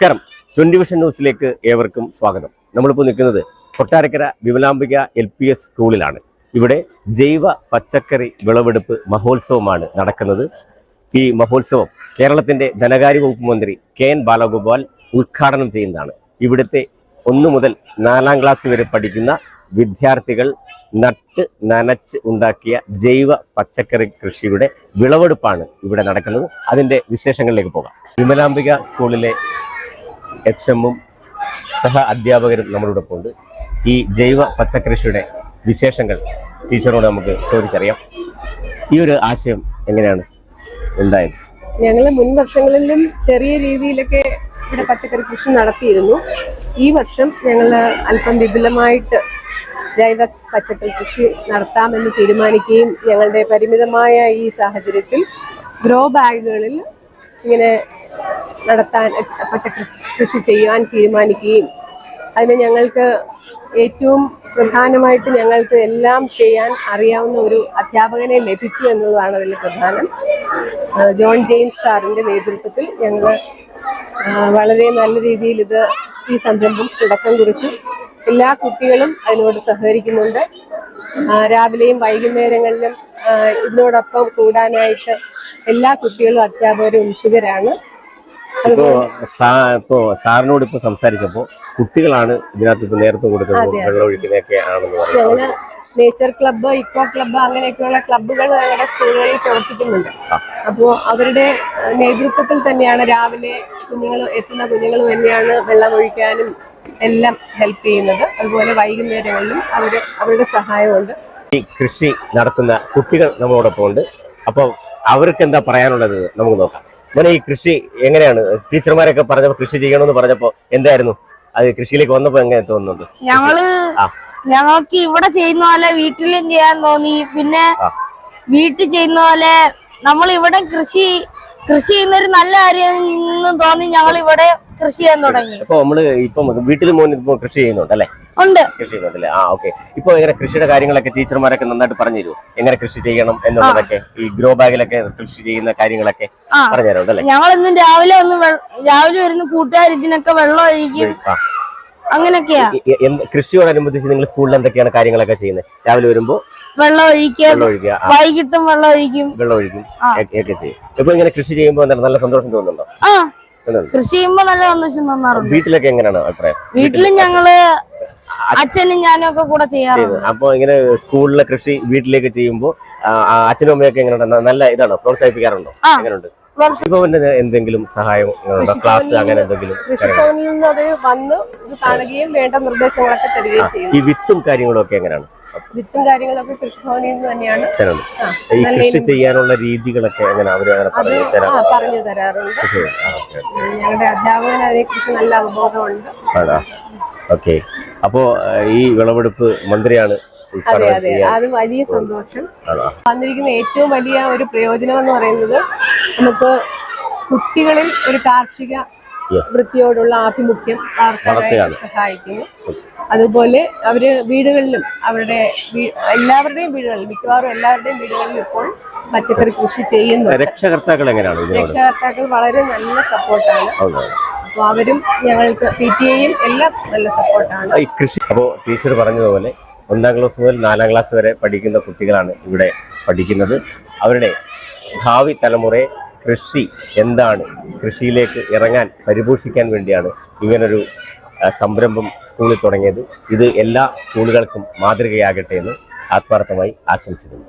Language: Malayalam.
നമസ്കാരം. ട്വന്റി വിഷൻ ന്യൂസിലേക്ക് ഏവർക്കും സ്വാഗതം. നമ്മളിപ്പോൾ നിൽക്കുന്നത് Kottarakkara Vimalambika L P S സ്കൂളിലാണ്. ഇവിടെ ജൈവ പച്ചക്കറി വിളവെടുപ്പ് മഹോത്സവമാണ് നടക്കുന്നത്. ഈ മഹോത്സവം കേരളത്തിന്റെ ധനകാര്യ വകുപ്പ് മന്ത്രി കെ എൻ ബാലഗോപാൽ ഉദ്ഘാടനം ചെയ്യുന്നതാണ്. ഇവിടുത്തെ ഒന്നു മുതൽ നാലാം ക്ലാസ് വരെ പഠിക്കുന്ന വിദ്യാർത്ഥികൾ നട്ട് നനച്ച് ഉണ്ടാക്കിയ ജൈവ പച്ചക്കറി കൃഷിയുടെ വിളവെടുപ്പാണ് ഇവിടെ നടക്കുന്നത്. അതിന്റെ വിശേഷങ്ങളിലേക്ക് പോകാം. വിമലാംബിക സ്കൂളിലെ എച്ച് എമ്മും സഹ അധ്യാപകരും നമ്മളോടൊപ്പം ഉണ്ട് ഈ ജൈവ പച്ചക്കൃഷിയുടെ വിശേഷങ്ങൾ ടീച്ചറോട് നമുക്ക് ചോദിച്ചറിയാം. ഈ ഒരു ആശയം എങ്ങനെയാണ് ഉണ്ടായത്? ഞങ്ങൾ മുൻ വർഷങ്ങളിലും ചെറിയ രീതിയിലൊക്കെ ഇവിടെ പച്ചക്കറി കൃഷി നടത്തിയിരുന്നു. ഈ വർഷം ഞങ്ങൾ അല്പം വിപുലമായിട്ട് ജൈവ പച്ചക്കറി കൃഷി നടത്താമെന്ന് തീരുമാനിക്കുകയും ഞങ്ങളുടെ പരിമിതമായ ഈ സാഹചര്യത്തിൽ ഗ്രോ ബാഗുകളിൽ ഇങ്ങനെ നടത്താൻ പച്ചക്കറി കൃഷി ചെയ്യാൻ തീരുമാനിക്കുകയും അതിന് ഞങ്ങൾക്ക് ഏറ്റവും പ്രധാനമായിട്ട് ഞങ്ങൾക്ക് എല്ലാം ചെയ്യാൻ അറിയാവുന്ന ഒരു അധ്യാപകനെ ലഭിച്ചു എന്നുള്ളതാണ് അതിൽ പ്രധാനം. ജോൺ ജെയിംസ് സാറിന്റെ നേതൃത്വത്തിൽ ഞങ്ങൾ വളരെ നല്ല രീതിയിൽ ഇത് ഈ സംരംഭം തുടക്കം കുറിച്ചു. എല്ലാ കുട്ടികളും അതിനോട് സഹകരിക്കുന്നുണ്ട്. രാവിലെയും വൈകുന്നേരങ്ങളിലും ഇതിനോടൊപ്പം കൂടാനായിട്ട് എല്ലാ കുട്ടികളും അധ്യാപകരും ഉത്സുകരാണ്. ഇപ്പോ സാ ഇപ്പോ സാറിനോട് ഇപ്പൊ സംസാരിച്ചപ്പോ കുട്ടികളാണ് ഇതിനകത്ത് ഇപ്പൊ നേരത്തെ കൊടുക്കുന്നത് വെള്ളം ഒഴിക്കുന്നതൊക്കെ ആണെന്ന് പറയുന്നത്. നേച്ചർ ക്ലബ്ബ് ഇക്കോ ക്ലബ്ബ് അങ്ങനെയൊക്കെയുള്ള ക്ലബ്ബുകൾ ഞങ്ങളുടെ സ്കൂളുകളിൽ പ്രവർത്തിക്കുന്നുണ്ട്. അപ്പോൾ അവരുടെ നേതൃത്വത്തിൽ തന്നെയാണ് രാവിലെ കുഞ്ഞുങ്ങൾ എത്തുന്ന കുഞ്ഞുങ്ങൾ തന്നെയാണ് വെള്ളം ഒഴിക്കാനും എല്ലാം ഹെൽപ്പ് ചെയ്യുന്നത്. അതുപോലെ വൈകുന്നേരങ്ങളിലും അവർ അവരുടെ സഹായമുണ്ട് ഈ കൃഷി നടത്തുന്ന കുട്ടികൾ നമ്മളോടൊപ്പം ഉണ്ട് അപ്പോൾ അവർക്ക് എന്താ പറയാനുള്ളത്? നമുക്ക് നോക്കാം. മോനെ ഈ കൃഷി എങ്ങനെയാണ്? ടീച്ചർമാരൊക്കെ പറഞ്ഞപ്പോ കൃഷി ചെയ്യണമെന്ന് പറഞ്ഞപ്പോ എന്തായിരുന്നു? അത് കൃഷിയിലേക്ക് വന്നപ്പോ എങ്ങനെ തോന്നുന്നുണ്ട്? ഞങ്ങൾ. ഞങ്ങൾക്ക് ഇവിടെ ചെയ്യുന്ന പോലെ വീട്ടിലും ചെയ്യാൻ തോന്നി. പിന്നെ വീട്ടിൽ ചെയ്യുന്ന പോലെ നമ്മൾ ഇവിടെ കൃഷി കൃഷി ചെയ്യുന്നൊരു നല്ല കാര്യം തോന്നി ഞങ്ങൾ ഇവിടെ കൃഷി ചെയ്യാൻ തുടങ്ങി. അപ്പൊ നമ്മൾ ഇപ്പം വീട്ടിൽ മോൻ ഇപ്പൊ കൃഷി ചെയ്യുന്നുണ്ട് അല്ലേ? ഉണ്ട്. കൃഷി ചെയ്യുന്നുണ്ടല്ലേ ആ ഓക്കെ ഇപ്പൊ എങ്ങനെ കൃഷിയുടെ കാര്യങ്ങളൊക്കെ ടീച്ചർമാരൊക്കെ നന്നായിട്ട് പറഞ്ഞു തരൂ എങ്ങനെ കൃഷി ചെയ്യണം എന്നുള്ളതൊക്കെ ഈ ഗ്രോ ബാഗിലൊക്കെ കൃഷി ചെയ്യുന്ന കാര്യങ്ങളൊക്കെ. പറഞ്ഞു തരുന്നുണ്ട് അല്ലേ? ഞങ്ങൾ ഇന്ന് രാവിലെ ഒന്ന് രാവിലെ വരുന്ന കൂട്ടുകാർ ഇതിനൊക്കെ വെള്ളം ഒഴിക്കും. അങ്ങനെയൊക്കെയാ. കൃഷിയോടനുബന്ധിച്ച് നിങ്ങൾ സ്കൂളിൽ എന്തൊക്കെയാണ് കാര്യങ്ങളൊക്കെ ചെയ്യുന്നത്? രാവിലെ വരുമ്പോ വെള്ളം ഒഴിക്കുക വെള്ളം ഒഴിക്കുക ആ, വൈകിട്ടും വെള്ളം ഒഴിക്കും വെള്ളം ഒഴിക്കും ആ. ഒക്കെ ഒക്കെ ചെയ്യും. ഇപ്പൊ ഇങ്ങനെ കൃഷി ചെയ്യുമ്പോൾ എന്താണ് നല്ല സന്തോഷം തോന്നുന്നുണ്ടോ? ആ. കൃഷി ചെയ്യുമ്പോ നല്ല സന്തോഷം തോന്നാറുണ്ട്. വീട്ടിലൊക്കെ എങ്ങനെയാണ് അഭിപ്രായം? വീട്ടിലും ഞങ്ങൾ അച്ഛനും ഞാനും ഒക്കെ കൂടെ ചെയ്യാറുണ്ട്. ചെയ്യുന്നത്. അപ്പൊ ഇങ്ങനെ സ്കൂളിലെ കൃഷി വീട്ടിലേക്ക് ചെയ്യുമ്പോൾ അച്ഛനും അമ്മയൊക്കെ എങ്ങനെയുണ്ട്? നല്ല ഇതാണോ? പ്രോത്സാഹിപ്പിക്കാറുണ്ടോ? ആ. എങ്ങനെയുണ്ട്? എന്തെങ്കിലും സഹായം ഉണ്ടോ ക്ലാസ് അങ്ങനെ എന്തെങ്കിലും കാര്യങ്ങൾ? കൃഷിഭവനിൽ നിന്ന് അവർ വന്ന് ഇത് കാണുകയും വേണ്ട നിർദ്ദേശങ്ങളൊക്കെ തരികയും ചെയ്യുന്നു ഈ വിത്തും കാര്യങ്ങളും ഒക്കെ എങ്ങനെയാണ്? വിത്തും കാര്യങ്ങളൊക്കെ കൃഷിഭവനിൽ നിന്ന് തന്നെയാണ്. ഈ കൃഷി ചെയ്യാനുള്ള രീതികളൊക്കെ എങ്ങനെ അവർ പറഞ്ഞു തരാറുണ്ട്. ഞങ്ങളുടെ അധ്യാപകന് അതിനെക്കുറിച്ച് നല്ല അവബോധമുണ്ട്. ഓക്കെ. അപ്പോ ഈ വിളവെടുപ്പ് മന്ത്രിയാണ് അതെ അതെ. അത് വലിയ സന്തോഷം. വന്നിരിക്കുന്ന ഏറ്റവും വലിയ ഒരു പ്രയോജനം എന്ന് പറയുന്നത് നമുക്ക് കുട്ടികളിൽ ഒരു കാർഷിക വൃത്തിയോടുള്ള ആഭിമുഖ്യം വളർത്താനായിട്ട് സഹായിക്കുന്നു. അതുപോലെ അവർ വീടുകളിലും അവരുടെ എല്ലാവരുടെയും വീടുകളിൽ മിക്കവാറും എല്ലാവരുടെയും വീടുകളിലും ഇപ്പോൾ പച്ചക്കറി കൃഷി ചെയ്യുന്നു രക്ഷകർത്താക്കൾ എങ്ങനെയാണ് രക്ഷകർത്താക്കൾ വളരെ നല്ല സപ്പോർട്ടാണ്. അപ്പൊ അപ്പോൾ അവരും ഞങ്ങൾക്ക് പി ടി എയും എല്ലാം നല്ല സപ്പോർട്ടാണ്. കൃഷി അപ്പോൾ ടീച്ചർ പറഞ്ഞതുപോലെ ഒന്നാം ക്ലാസ് മുതൽ നാലാം ക്ലാസ് വരെ പഠിക്കുന്ന കുട്ടികളാണ് ഇവിടെ പഠിക്കുന്നത്. അവരുടെ ഭാവി തലമുറയെ കൃഷി എന്താണ്? കൃഷിയിലേക്ക് ഇറങ്ങാൻ പരിപോഷിക്കാൻ വേണ്ടിയാണ് ഇങ്ങനൊരു സംരംഭം സ്കൂളിൽ തുടങ്ങിയത്. ഇത് എല്ലാ സ്കൂളുകൾക്കും മാതൃകയാകട്ടെ എന്ന് ആത്മാർത്ഥമായി ആശംസിക്കുന്നു.